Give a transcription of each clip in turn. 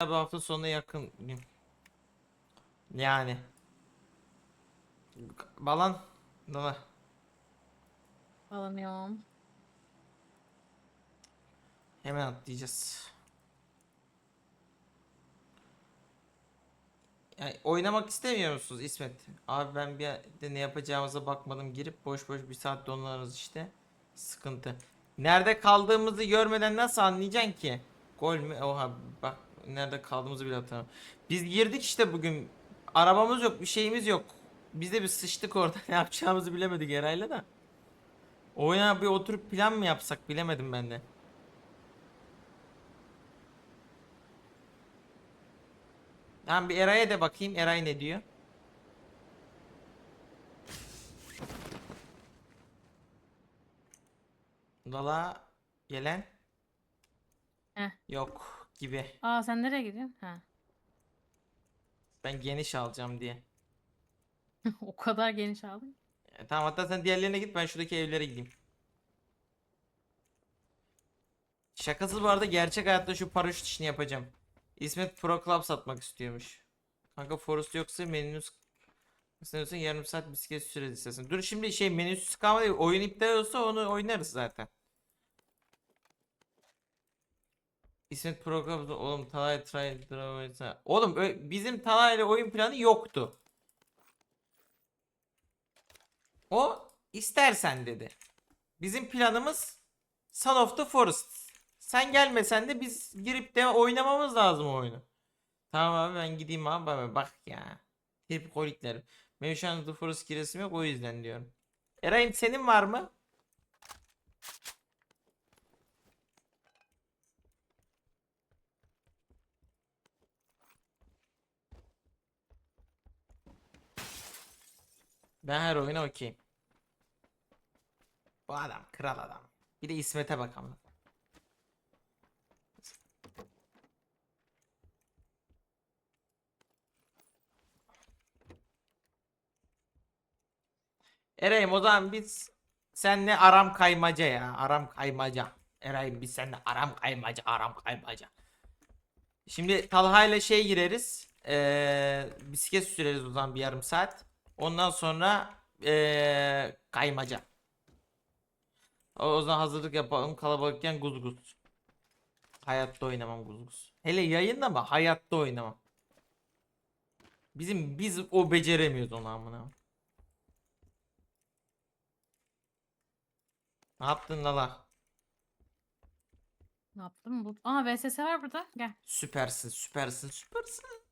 bir hafta sonuna yakın. Yani. Balan. Dala. Alamıyorum. Hemen atlayacağız. Yani oynamak istemiyor musunuz İsmet? Abi ben bir de ne yapacağımıza bakmadım. Girip boş boş bir saat donlarız işte. Sıkıntı. Nerede kaldığımızı görmeden nasıl anlayacaksın ki? Gol mü? Oha bak nerede kaldığımızı bile hatırlamıyorum. Biz girdik işte bugün. Arabamız yok, bir şeyimiz yok. Biz de bir sıçtık orada. Ne yapacağımızı bilemedik herhalde da. Oyuna bir oturup plan mı yapsak bilemedim ben de. Ben bir Eray'a da bakayım. Eray ne diyor? Lala gelen Heh. yok gibi. Aa sen nereye gidiyorsun? Ha. Ben geniş alacağım diye. o kadar geniş aldın. E, tamam hatta sen diğerlerine git ben şuradaki evlere gideyim. Şakasız bu arada gerçek hayatta şu paraşüt işini yapacağım. İsmet Pro Club satmak istiyormuş. Kanka Forest yoksa menüs İstiyorsan yarım saat bisiklet süresi istesin. Dur şimdi şey menüsüz kalma değil. Oyun iptal olsa onu oynarız zaten. İsmet Pro Club oğlum Talay Try Draw Oğlum bizim Talay'la oyun planı yoktu. O istersen dedi. Bizim planımız Son of the Forest. Sen gelmesen de biz girip de oynamamız lazım o oyunu. Tamam abi ben gideyim abi abi bak ya. Tepkolikler. Benim şu an The Forest giresim yok o yüzden diyorum. Eray'ım senin var mı? Ben her oyuna okeyim. Bu adam kral adam. Bir de İsmet'e bakalım. Eray'ım o zaman biz senle aram kaymaca ya. Aram kaymaca. Eray'ım biz seninle aram kaymaca. Aram kaymaca. Şimdi Talha ile şey gireriz. Ee, bisiklet süreriz o zaman bir yarım saat. Ondan sonra ee, kaymaca. O, o zaman hazırlık yapalım kalabalıkken guz guz. Hayatta oynamam guz guz. Hele yayında mı? Hayatta oynamam. Bizim biz o beceremiyoruz onu amına. Ne yaptın Lala? Ne yaptım bu? Aa VSS var burada. Gel. Süpersin, süpersin, süpersin.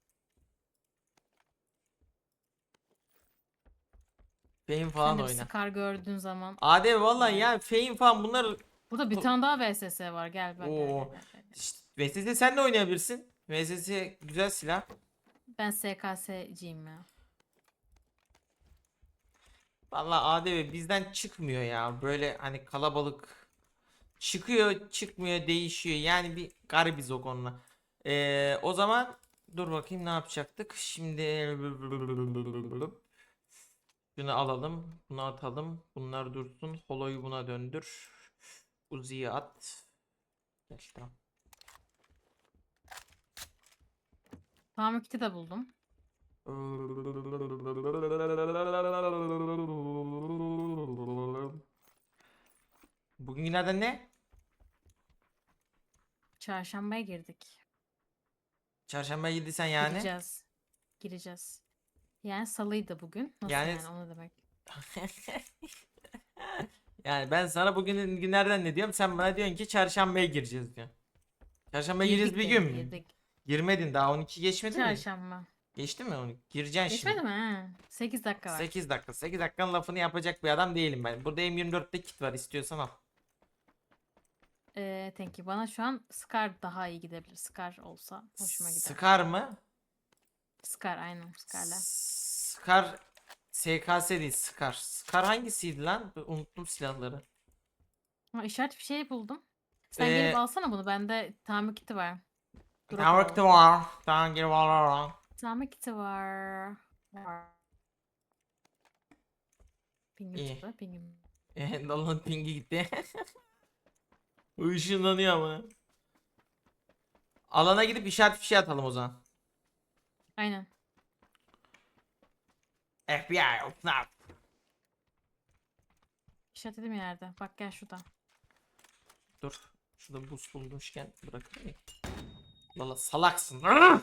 Fame falan Sen oyna. Scar gördüğün zaman. Ade vallahi ya Fame falan bunlar Burada bir tane daha VSS var. Gel bak. gel, gel, Oo. gel, gel, gel. İşte, VSS sen de oynayabilirsin. VSS güzel silah. Ben SKS'ciyim ya. Vallahi ADV bizden çıkmıyor ya. Böyle hani kalabalık çıkıyor, çıkmıyor, değişiyor. Yani bir garibiz o konuda. Ee, o zaman dur bakayım ne yapacaktık. Şimdi bunu alalım, bunu atalım. Bunlar dursun. Holo'yu buna döndür. Uzi'yi at. Gel tamam. Tamam kiti de buldum. Bugün günlerden ne? Çarşambaya girdik. Çarşamba girdiysen yani. Gireceğiz. Gireceğiz. Yani salıydı bugün. Nasıl Yani- yani, onu demek. Yani ben sana bugün günlerden ne diyorum? Sen bana diyorsun ki çarşambaya gireceğiz diyor. Çarşambaya gireceğiz bir gün mü? Girdik. Girmedin daha 12 geçmedi mi? Çarşamba. Geçti mi onu? Gireceksin Geçmedi şimdi. mi? ha? 8 dakika var. 8 dakika. 8 dakikanın lafını yapacak bir adam değilim ben. Burada M24'te kit var istiyorsan al. Ee, thank you. Bana şu an Scar daha iyi gidebilir. Scar olsa hoşuma gider. Scar mı? Scar aynen Scar'la. Scar SKS değil Scar. Scar hangisiydi lan? Unuttum silahları. Ama işaret bir şey buldum. Sen Ee, gelip alsana bunu. Bende tamir kiti var. Drop Tamam al. var. Tamam gel var. Tamir kiti var. Var. Pingim İyi. çıktı. Pingim. Dalın pingi gitti. Işınlanıyor ama. Alana gidip işaret bir şey atalım o zaman. Aynen. FBI open up. İşaretledim yerde. Bak gel şurada. Dur. Şurada buz bulmuşken bırakayım. Lala salaksın. Arr!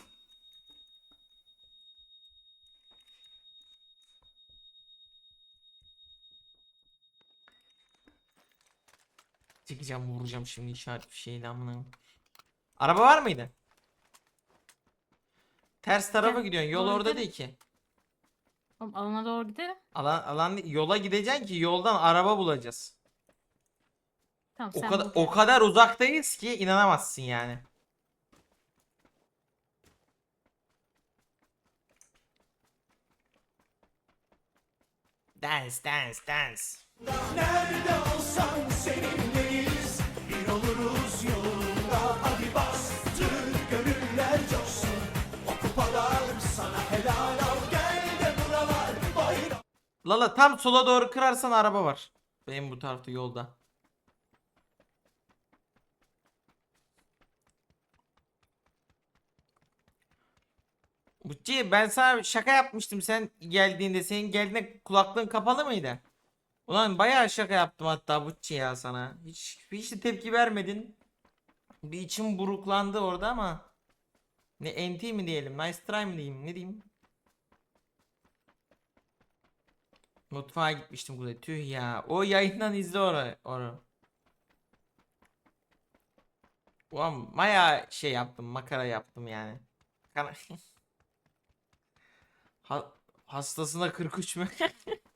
Çekeceğim vuracağım şimdi işaret bir şeyle amına. Araba var mıydı? Ters tarafa Gel, gidiyorsun. Yol doğru orada gidelim. değil ki. Oğlum alana doğru gidelim. Alan, alan yola gideceksin ki yoldan araba bulacağız. Tamam O sen kadar bul o kadar uzaktayız ki inanamazsın yani. Dance dance dance. Nerede olsan seninleyiz Lala tam sola doğru kırarsan araba var. Benim bu tarafta yolda. Bıçı ben sana şaka yapmıştım sen geldiğinde senin geldiğinde kulaklığın kapalı mıydı? Ulan bayağı şaka yaptım hatta Bıçı ya sana. Hiç hiç de tepki vermedin. Bir içim buruklandı orada ama. Ne enti mi diyelim, nice try mi diyeyim, ne diyeyim? Mutfağa gitmiştim kuzey. Tüh ya. O yayından izle orayı. Onu. Ulan maya şey yaptım. Makara yaptım yani. Ha hastasına 43 mü?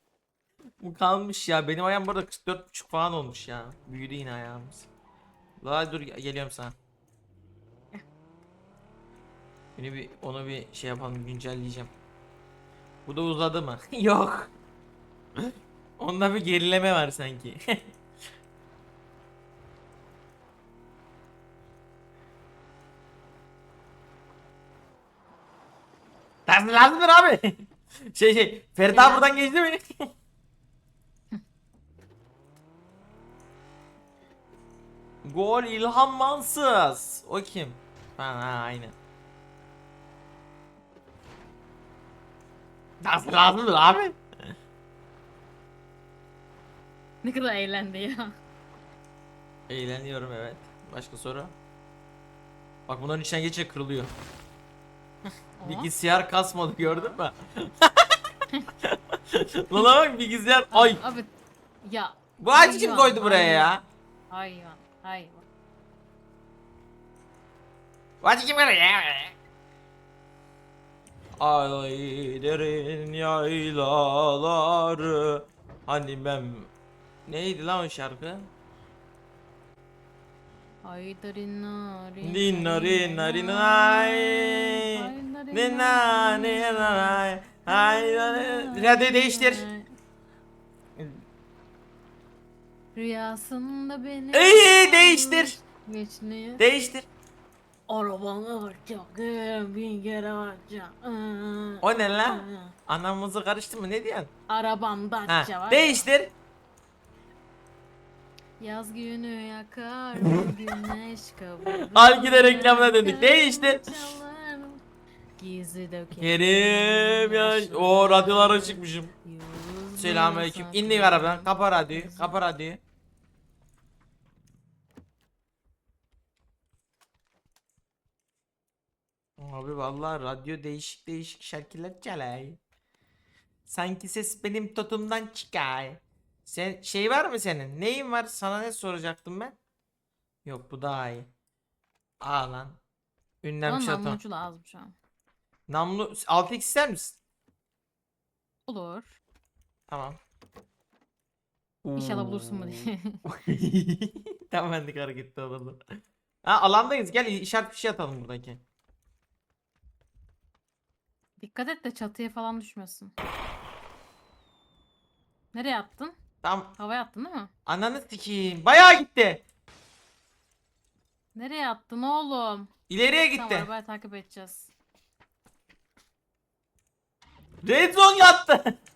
Bu kalmış ya. Benim ayağım burada 44,5 falan olmuş ya. Büyüdü yine ayağımız. La dur geliyorum sana. Beni bir onu bir şey yapalım güncelleyeceğim. Bu da uzadı mı? Yok. Onda bir gerileme var sanki. Lazım lazımdır abi. şey şey Ferit abi buradan geçti mi? Gol İlhan Mansız. O kim? Ha, ha aynen. Nasıl lazımdır abi? Ne kadar eğlendi ya. Eğleniyorum evet. Başka soru? Bak bunların içinden geçe kırılıyor. Bilgisayar kasmadı gördün mü? Lan bak bilgisayar ay. Abi ya. Bu ağacı kim koydu buraya ya? Hayvan. Hayvan. Bu ağacı kim koydu ya? Ay derin yaylaları Hani ben Neydi lan o şarkı? Dinari nari nay Ne na ne na nay Ay Radyo değiştir Rüyasında beni. İyi değiştir Geçni. Değiştir Arabana bakacak. Bir kere bakacak. O ne lan? Anamızı karıştı mı ne diyorsun? Arabamda var. değiştir Yaz günü yakar güneş kavurur. Algide reklamına döndük. Değiştir. Çalar, Gizli döker. Kerim ya. O radyolara çıkmışım. Selamünaleyküm. İndik arabadan. Kapa radyoyu. Kapa radyoyu. Abi vallahi radyo değişik değişik şarkılar çalay. Sanki ses benim totumdan çıkay. Sen şey var mı senin? Neyin var? Sana ne soracaktım ben? Yok bu daha iyi. Aa lan. Ünlem Bana şato. namlucu lazım şu an. Namlu 6x ister misin? Olur. Tamam. İnşallah bulursun bu diye. Tam bendik harekette olurdu. Ha alandayız gel işaret bir şey atalım buradaki. Dikkat et de çatıya falan düşmesin. Nereye attın? Tam Havaya attın değil mi? ananı sikeyim. Bayağı gitti. Nereye attın oğlum? İleriye Tamam gitti. arabayı takip edeceğiz. Red zone yattı.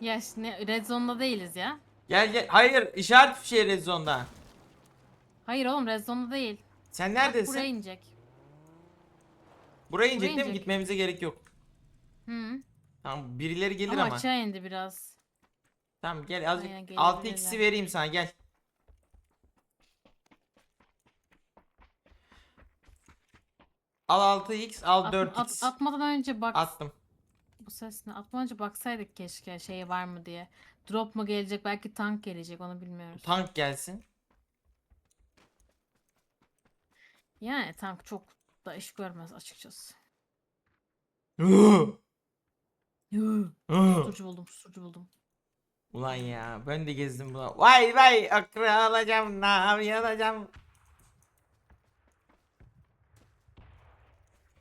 Ya şimdi Red Zone'da değiliz ya. gel gel. Hayır işaret bir şey red zone'da. Hayır oğlum Red Zone'da değil. Sen Bak, neredesin? buraya inecek. Buraya inecek buraya değil mi? inecek. Gitmemize gerek yok. Hı. Tamam birileri gelir ama, ama. aşağı indi biraz. Tamam gel azıcık Aynen, 6x'i gelebilirler. vereyim sana gel. Al 6x al At- 4x. at- atmadan önce bak. Attım. Bu ses ne? Atmadan önce baksaydık keşke şey var mı diye. Drop mu gelecek? Belki tank gelecek onu bilmiyoruz. Tank gelsin. Yani tank çok da iş görmez açıkçası. Susturucu buldum, susturucu buldum. Ulan ya ben de gezdim buna. Vay vay akra alacağım nar yanacağım.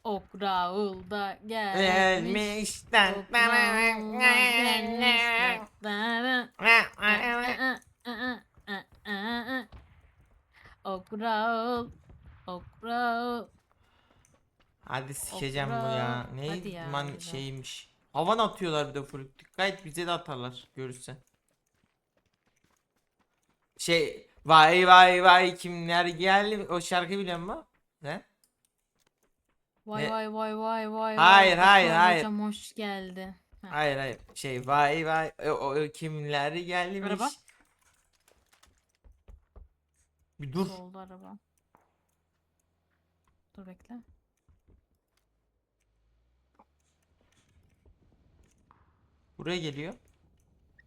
Ok Raul da gelmiş. Gelmişten. Ok Raul da gelmiş. Ok Raul. Ok Raul. Hadi sikeceğim bu ya. Okra. Ne ya, man hadi. şeymiş. Havan atıyorlar bir de full. Dikkat bize de atarlar görürsen. Şey vay vay vay kimler geldi o şarkı biliyor musun? Ne? Vay Ne? vay vay vay vay. Hayır, vay. hayır, hayır. Hocam hoş geldi. Ha. Hayır hayır şey vay vay o, o- o kimler gelmiş. Araba. Bir dur. Oldu araba. Dur bekle. Buraya geliyor.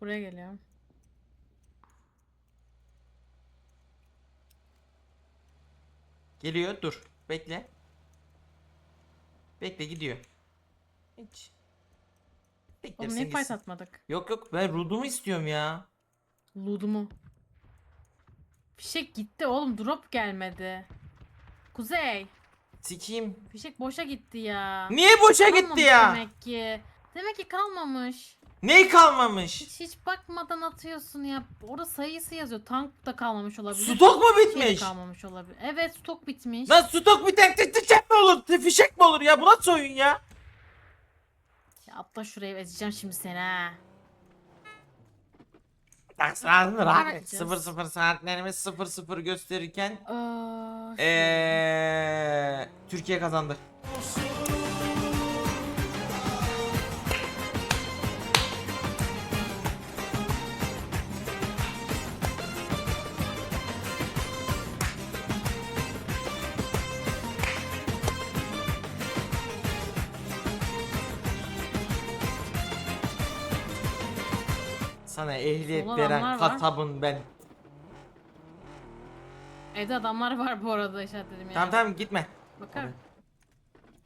Buraya geliyor. Geliyor dur. Bekle. Bekle gidiyor. Hiç. Oğlum Beklersin niye fight atmadık? Yok yok ben Rudum'u istiyorum ya. Ludumu. Fişek gitti oğlum drop gelmedi. Kuzey. Sikiyim. Fişek boşa gitti ya. Niye boşa gitti Kalmamış ya? Demek ki. Demek ki kalmamış. Ney kalmamış? Hiç hiç bakmadan atıyorsun ya. Orada sayısı yazıyor. Tank da kalmamış olabilir. Stok mu Şey de bitmiş? kalmamış olabilir. Evet stok bitmiş. Lan stok biten tık mi olur? Fişek mi olur ya? Bu nasıl oyun ya? Ya atla şuraya ezeceğim şimdi seni ha. Ne abi. yapacağız? 00 saatlerimiz 00 gösterirken Aa, eee Türkiye kazandı. Ehliyet veren adamlar var. katabın ben. Evde adamlar var bu arada işaretledim ya. Tamam tamam gitme. Bakar. Oraya.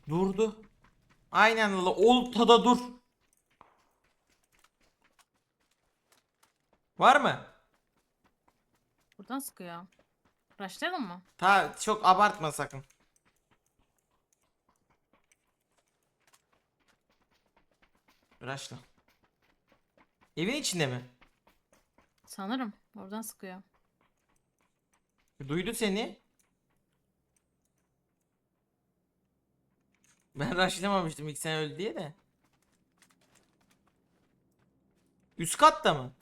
Durdu. Aynen la oltada dur. Var mı? Buradan sıkıyor. Rushlayalım mı? Ta çok abartma sakın. Raşla. Evin içinde mi? Sanırım. Oradan sıkıyor. Duydu seni. Ben raşlamamıştım ilk sen öldü diye de. Üst katta mı?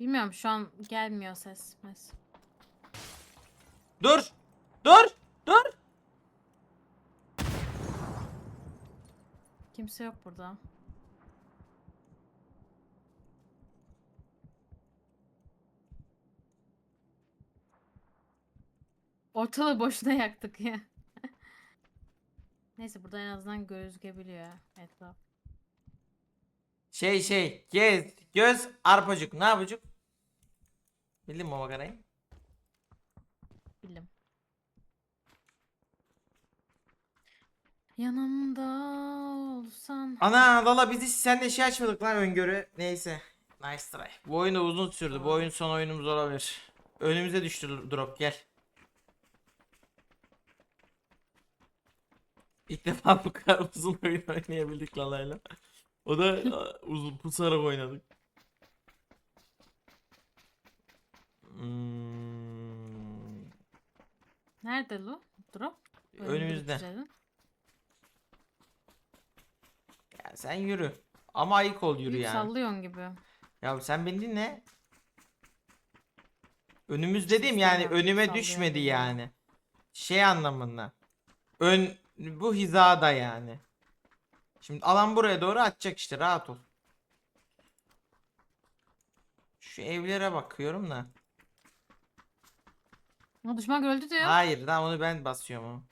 Bilmiyorum şu an gelmiyor ses. mes. Dur. Dur. Dur. Kimse yok burada. Ortalığı boşuna yaktık ya. Neyse burada en azından gözükebiliyor etraf. Şey şey gez göz arpacık ne yapacak? Bildin mi o makarayı? Bildim. Yanımda olsan. Ana valla biz hiç seninle şey açmadık lan öngörü. Neyse. Nice try. Bu oyun da uzun sürdü. Bu oyun son oyunumuz olabilir. Önümüze düştü drop gel. İlk defa bu kadar uzun oyun oynayabildik Lala'yla. O da uzun pusarak oynadık. Hmm, Nerede Lu? Drop? Önümüzde. Ya sen yürü. Ama ayık ol yürü yani. Sallıyorsun gibi. Ya sen beni dinle. Önümüz dedim Sistem yani önüme sallıyor düşmedi beni. yani. Şey anlamında. Ön bu hizada yani. Şimdi alan buraya doğru atacak işte rahat ol. Şu evlere bakıyorum da. Ha, düşman öldü diyor. Hayır daha onu ben basıyorum onu.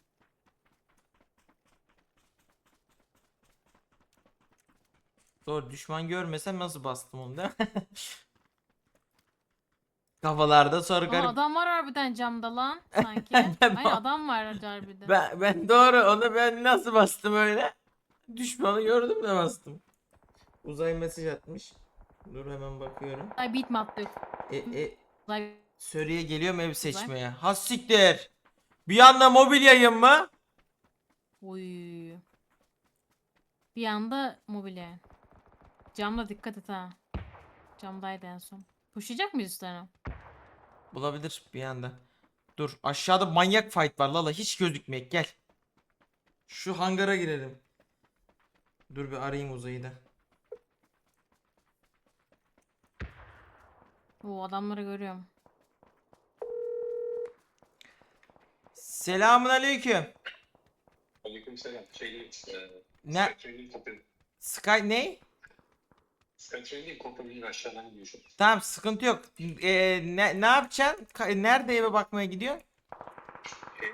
Doğru düşman görmesem nasıl bastım onu değil mi? Kafalarda soru Aa, garip. adam var harbiden camda lan sanki. Ben Hayır adam var harbiden. Ben, ben doğru onu ben nasıl bastım öyle? Düşmanı gördüm de bastım. Uzay mesaj atmış. Dur hemen bakıyorum. Ay beat mi attık? E, e, Ay, Sörü'ye geliyorum ev seçmeye. Has siktir. Bir anda mobil yayın mı? Oy. Bir anda mobilya. Camda dikkat et ha. Camdaydı en son. Pushlayacak mıyız üstlerine? Bulabilir bir anda. Dur aşağıda manyak fight var Lala hiç gözükmeyek gel. Şu hangara girelim. Dur bir arayayım uzayı da. Oo adamları görüyorum. Selamun aleyküm. Aleykümselam. Şeyde, e, Ne? Kopya- Sky ne? Skytrain'in kopya aşağıdan gidiyor. Tamam sıkıntı yok. Ee, ne, ne yapacaksın? Ka- Nerede eve bakmaya gidiyor? E,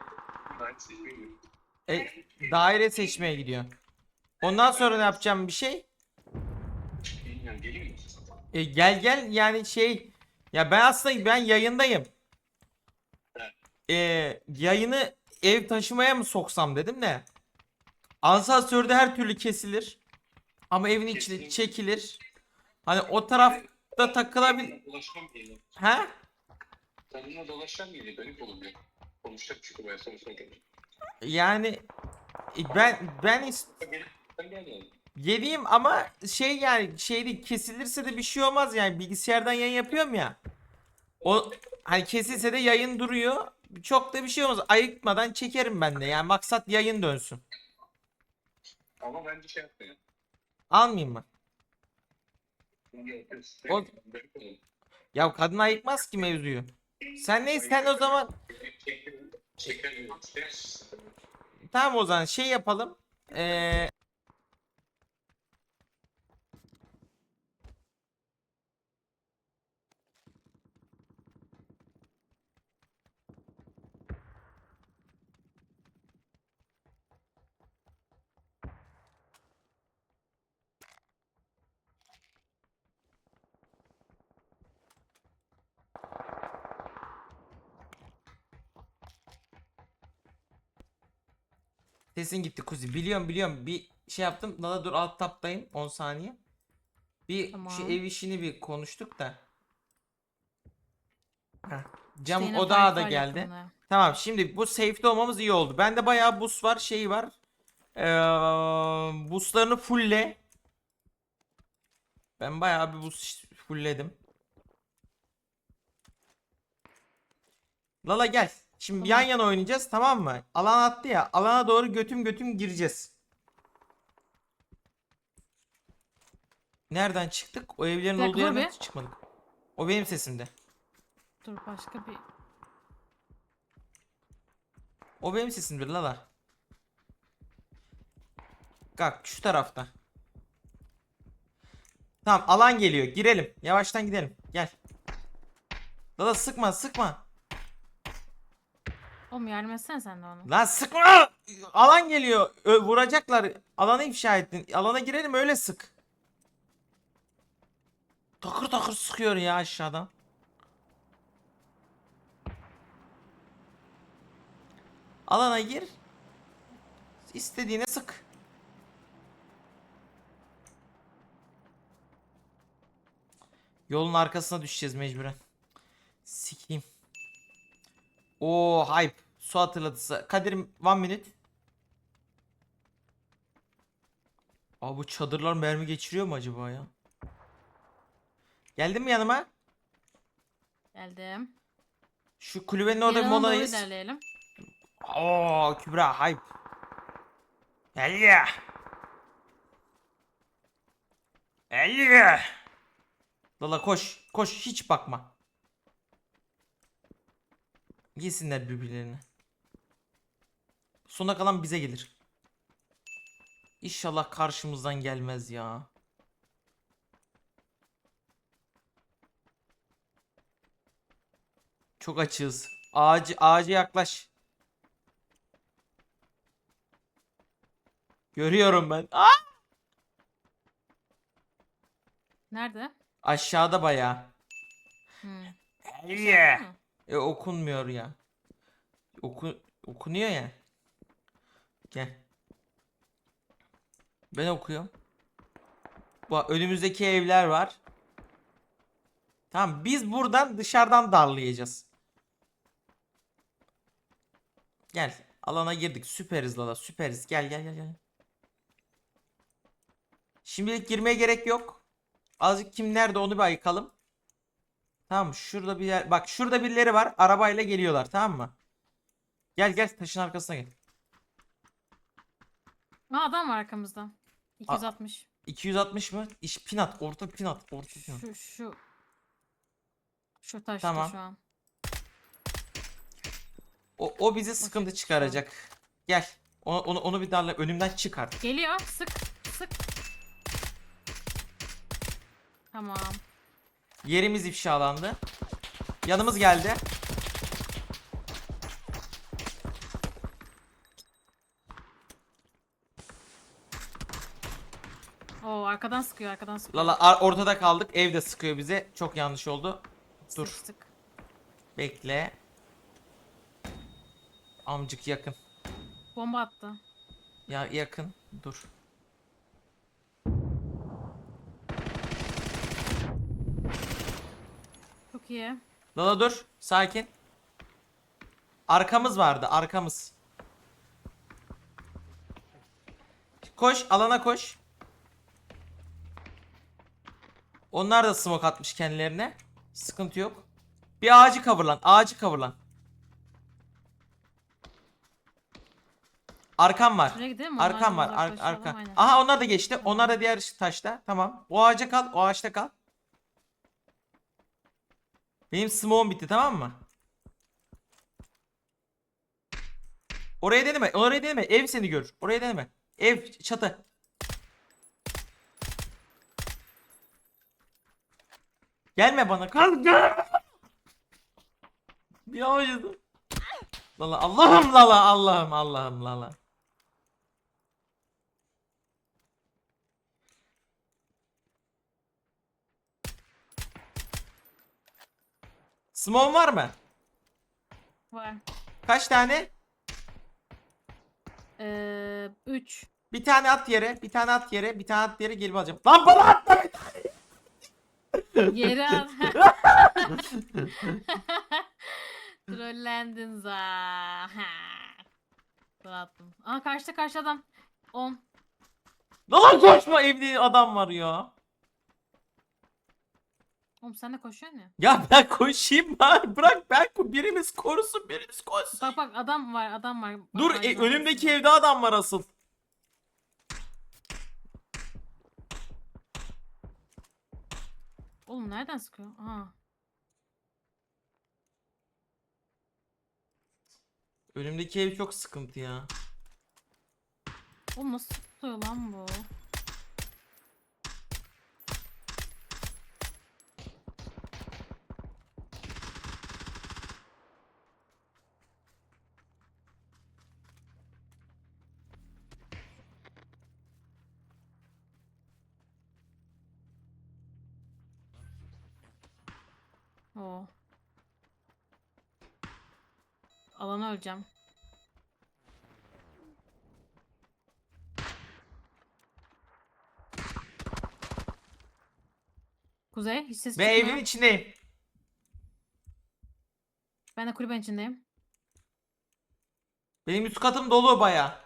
ben. E, daire seçmeye gidiyor. Ondan sonra ne yapacağım bir şey? Bilmiyorum, geleyim mi? E, gel gel yani şey ya ben aslında ben yayındayım. E, yayını ev taşımaya mı soksam dedim de. Asansörde her türlü kesilir. Ama evin içine Kesinlikle. çekilir. Hani o tarafta geliyor. Ha? Tanrına dolaşan geliyor. Dönük oluyor. Konuşacak çünkü ben sana sonra. Yani e, ben ben is- Gel, sen gel yani. Geleyim ama şey yani şey değil kesilirse de bir şey olmaz yani bilgisayardan yayın yapıyorum ya. O hani kesilse de yayın duruyor. Çok da bir şey olmaz. Ayıkmadan çekerim ben de. Yani maksat yayın dönsün. Ama bence şey yapmıyor. Almayayım mı? O-. Ya kadın ayıkmaz ki mevzuyu. Sen ne sen o zaman tamam o zaman şey yapalım. Ee, sesin gitti kuzi. Biliyorum biliyorum. Bir şey yaptım. Lala dur alt taptayım 10 saniye. Bir şu Tamam. ev işini bir konuştuk da. Heh. Cam yine odağa da geldi. yakında. Tamam şimdi bu safe'de olmamız iyi oldu. Bende bayağı boost var şey var. Ee, boostlarını fulle. Ben bayağı bir boost fullledim. Lala gel. Şimdi yan Tamam. yana oynayacağız tamam mı? Alan attı ya. Alana doğru götüm götüm gireceğiz. Nereden çıktık? O evlerin olduğu yerden çıkmadık. O benim sesimde. Dur başka bir... O benim sesimdir Lala. Kalk şu tarafta. Tamam alan geliyor. Girelim. Yavaştan gidelim. Gel. Lala sıkma sıkma. Oğlum yardım sen de ona. Lan sıkma. Alan geliyor. Ö- vuracaklar. Alanı ifşa ettin. Alana girelim öyle sık. Takır takır sıkıyor ya aşağıdan. Alana gir. İstediğine sık. Yolun arkasına düşeceğiz mecburen. Sikeyim. Oo hype. Su hatırlatısı. Kadir'im one minute. Aa bu çadırlar mermi geçiriyor mu acaba ya? Geldin mi yanıma? Geldim. Şu kulübenin orada bir Yanına doğru moladayız. ilerleyelim. Oo Kübra hype. Gel ya. Lala koş. Koş hiç bakma. Yesinler birbirlerine. Sona kalan bize gelir. İnşallah karşımızdan gelmez ya. Çok açığız. Ağacı, ağaca yaklaş. Görüyorum ben. Aa! Nerede? Aşağıda bayağı. Hmm. Yeah. E okunmuyor ya. Oku okunuyor ya. Gel. Ben okuyorum. Bak önümüzdeki evler var. Tamam biz buradan dışarıdan darlayacağız. Gel. Alana girdik. Süperiz Lala. Süperiz. Gel gel gel gel. Şimdilik girmeye gerek yok. Azıcık kim nerede onu bir ayıkalım. Tamam şurada bir yer. Bak şurada birileri var. Arabayla geliyorlar tamam mı? Gel gel taşın arkasına gel. Aa adam var arkamızda. 260. 260 mı? İş pinat. Orta pinat. Orta pinat. Şu şu. Şu taşta Tamam. şu an. O, o bize sıkıntı çıkaracak. Gel. Onu, onu, onu bir darla. Önümden çıkar. Geliyor. Sık. Sık. Tamam. Yerimiz ifşalandı. Yanımız geldi. Oo arkadan sıkıyor arkadan sıkıyor. Lala ar- ortada kaldık. Evde sıkıyor bize. Çok yanlış oldu. Dur. Sık. Bekle. Amcık yakın. Bomba attı. Ya yakın. Dur. Çok iyi. Lala dur. Sakin. Arkamız vardı. Arkamız. Koş. Alana koş. Onlar da smoke atmış kendilerine. Sıkıntı yok. Bir ağacı coverlan. Ağacı coverlan. Arkam var. Şuraya gidelim mi? Arkam var. Ar uzaklaşalım, arka. aynen. Aha onlar da geçti. Onlar da diğer taşta. Tamam. O ağaca kal. O ağaçta kal. Benim smoke'um bitti tamam mı? Oraya deneme. Oraya deneme. Ev seni görür. Oraya deneme. Ev çatı. Gelme bana. Kal gel. Bir acıdım. Lala Allah'ım lala Allah'ım Allah'ım lala. Smoke var mı? Var. Kaç tane? Ee, 3. Bir tane at yere, bir tane at yere, bir tane at yere gelip alacağım. Lan bana tane. Yere at. Trollendin za. Dur attım. Aa karşıda karşı adam. 10. Lan koşma evde adam var ya. Oğlum sen de koşuyorsun ya. Ya ben koşayım var. Bırak ben ko- birimiz korusun birimiz koşsun. Bak bak adam var adam var. Bak, Dur e, önümdeki evde adam var asıl. Oğlum nereden sıkıyor? Aa. Önümdeki ev çok sıkıntı ya. Oğlum nasıl tutuyor lan bu? Oo. Alana öleceğim. Kuzey hiç ses Ve çıkmıyor. evin içindeyim. Ben de kulübenin içindeyim. Benim üst katım dolu baya.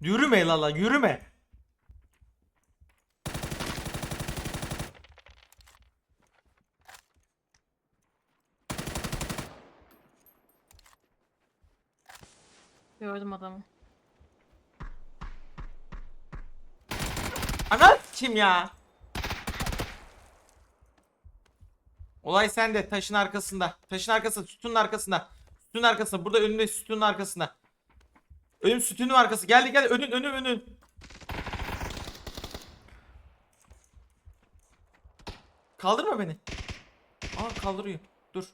Yürüme lala yürüme. Gördüm adamı. Ana kim ya? Olay sende. Taşın arkasında. Taşın arkasında. Sütunun arkasında. Sütunun arkasında. Burada önünde sütunun arkasında. Önüm sütunun arkası. Geldi geldi. Önün önün önün. Kaldırma beni. Aa kaldırıyor. Dur.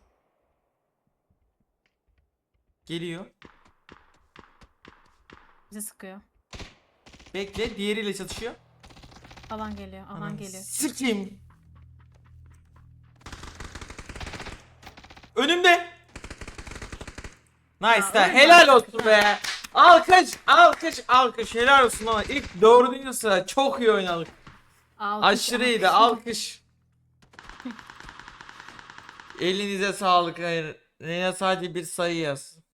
Geliyor. Bize sıkıyor. Bekle. Diğeriyle çatışıyor. Alan geliyor. Alan Ananı geliyor. Sikeyim. Önümde. Nice öyle Helal mi? olsun be. Alkış, alkış, alkış. Helal olsun ama ilk dördüncü sıra çok iyi oynadık. Alkış, Aşırı iyiydi. alkış. Alkış. Elinize sağlık. Hayır. Neye sadece bir sayı yaz.